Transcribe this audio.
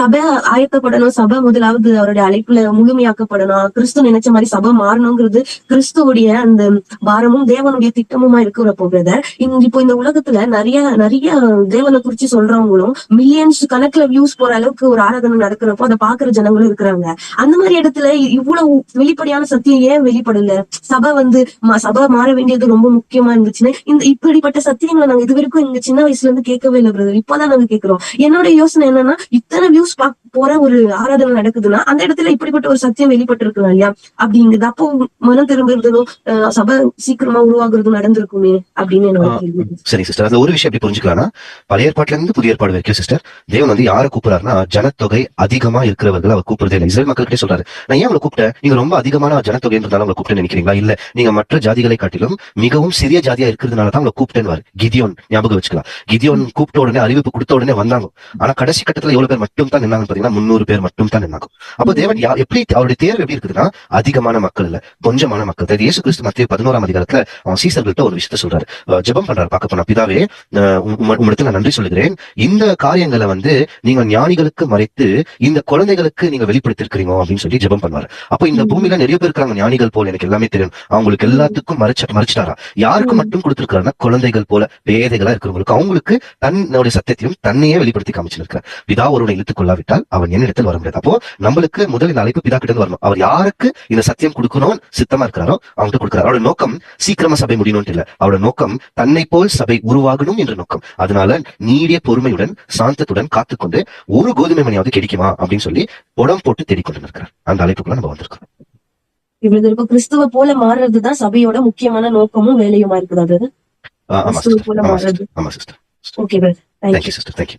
சபை ஆயத்தப்படணும் சபை முதலாவது அவருடைய அழைப்புல முழுமையாக்கப்படணும். கிறிஸ்து நினைச்ச மாதிரி சபை மாறணுங்கிறது கிறிஸ்துவுடைய அந்த பாரமும் தேவனுடைய திட்டமுமா இருக்கிறப்போ பிரதர் இங்க இப்போ இந்த உலகத்துல நிறைய நிறைய தேவனை குறிச்சு சொல்றவங்களும் மில்லியன்ஸ் கணக்குல வியூஸ் போற அளவுக்கு ஒரு ஆராதனை நடக்கிறப்போ அதை பாக்குற ஜனங்களும் இருக்கிறாங்க. அந்த மாதிரி இடத்துல இவ்வளவு வெளிப்படையான சத்தியம் ஏன் வெளிப்படல? சபை வந்து சபை மாற வேண்டியது ரொம்ப முக்கியமா இருந்துச்சுன்னா. இந்த இப்படிப்பட்ட சத்தியங்களை நாங்க இது வரைக்கும் எங்க சின்ன வயசுல இருந்து கேட்கவே இல்லை பிரதர் இப்பதான் நாங்க கேட்கிறோம். என்னோட யோசனை என்னன்னா இத்தனை வியூஸ் போற ஒரு ஆராதனை நடக்குதுன்னா அந்த இடத்துல இப்படிப்பட்ட ஒரு சத்தியம் வெளிப்பட்டு இருக்கலாம் இல்லையா? அப்படிங்கிறது அப்போ மனம் திரும்புறதும் சபை சீக்கிரமா உருவாகுறதும் நடந்திருக்குமே அப்படின்னு என்னோட சரி சிஸ்டர் அதுல ஒரு விஷயம் எப்படி புரிஞ்சுக்கலாம்னா பழைய ஏற்பாட்டுல இருந்து புதிய ஏற்பாடு வரைக்கும் சிஸ்டர் தேவன் வந்து யாரை கூப்பிடுறாருன்னா ஜனத்தொகை அதிகமா இருக்கிறவர்கள் அவர் கூப்பிடுறதே இல்லை. இஸ்ரேல் மக்கள்கிட்ட சொல்றாரு. நான் ஏன் உங்களை கூப்பிட்டேன்? நீங்க ரொம்ப அதிகமான ஜனத்தொகை இருந்தாலும் உங்களை கூப்பிட்டு நினைக்கிறீங்களா? இல்ல நீங்க மற்ற ஜாதிகளை காட்டிலும் மிகவும் சிறிய ஜாதியா இருக்கிறதுனால தான் உங்களை கூப்பிட்டேன்னு கிதியோன் ஞாபகம் வச்சுக்கலாம். கிதியோன் கூப்பிட்ட உடனே அறிவிப்பு கொடுத்த உடனே வந்தாங்க. ஆனா கடைசி கட்டத்துல எவ்வளவு பேர் மட்டும் தான் நின்னாங்க பாத்தீங்கன்னா முன்னூறு பேர் மட்டும் தான் நின்னாங்க. அப்போ தேவன் எப்படி அவருடைய தேர்வு எப்படி இருக்குதுன்னா அதிகமான மக்கள் இல்ல கொஞ்சமான மக்கள். அதாவது இயேசு கிறிஸ்து மத்திய பதினோராம் அதிகாரத்துல அவன் சீசர்கள்ட்ட ஒரு விஷயத்த சொல்றாரு. ஜெபம் பண்றாரு. பார்க்க போனா பிதாவே உம்மிடத்துல நான் நன்றி சொல்லுகிறேன். இந்த காரியங்களை வந்து நீங்க ஞானிகளுக்கு மறைத்து இந்த குழந்தைகளுக்கு நீங்க வெளிப்படுத்திருக்கிறீங்க அப்படின்னு சொல்லி ஜெபம் பண்ணுவாரு. அப்போ இந்த பூமியில நிறைய பேர் இருக்காங்க ஞானிகள் போல. எனக்கு எல்லாமே தெரியும். அவங்களுக்கு எல்லாத்துக்கும் மறைச்ச மறைச்சிட்டாரா? யாருக்கு. மட்டும் கொடுத்திருக்காருன்னா குழந்தைகள் போல பேதைகளா இருக்கிறவங்களுக்கு. அவங்களுக்கு தன்னுடைய சத்தியத்தையும் தன்னையே வெளிப்படுத்தி காமிச்சிருக்கிறார். பிதா ஒருவனை இழுத்துக் கொள்ளாவிட்டால் அவன் என்னிடத்தில் வர முடியாது. அப்போ நம்மளுக்கு முதல் இந்த அழைப்பு பிதா கிட்ட வரணும். அவர் யாருக்கு இந்த சத்தியம் கொடுக்கணும்னு சித்தமா இருக்கிறாரோ அவங்ககிட்ட கொடுக்கிறார். அவரோட நோக்கம் சீக்கிரமா சபை முடியணும்னு இல்ல அவரோட நோக்கம் தன்னை போல் சபை உருவாகணும் என்ற நோக்கம். அதனால நீடிய பொறுமையுடன் சாந்தத்துடன் காத்துக்கொண்டு ஒரு கோதுமை மணியாவது கிடைக்குமா அப்படின்னு சொல்லி உடம் போட்டு தேடிக்கொண்டு இருக்கிறார் அந்த அழைப்புக்குள்ள நம்ம வந்திருக்கோம் இவ்வளவு இருக்கும் கிறிஸ்துவ போல மாறுறதுதான் சபையோட முக்கியமான நோக்கமும் வேலையுமா இருக்குது அது? கிறிஸ்துவ போல மாறுறது. Okay thank you sister thank you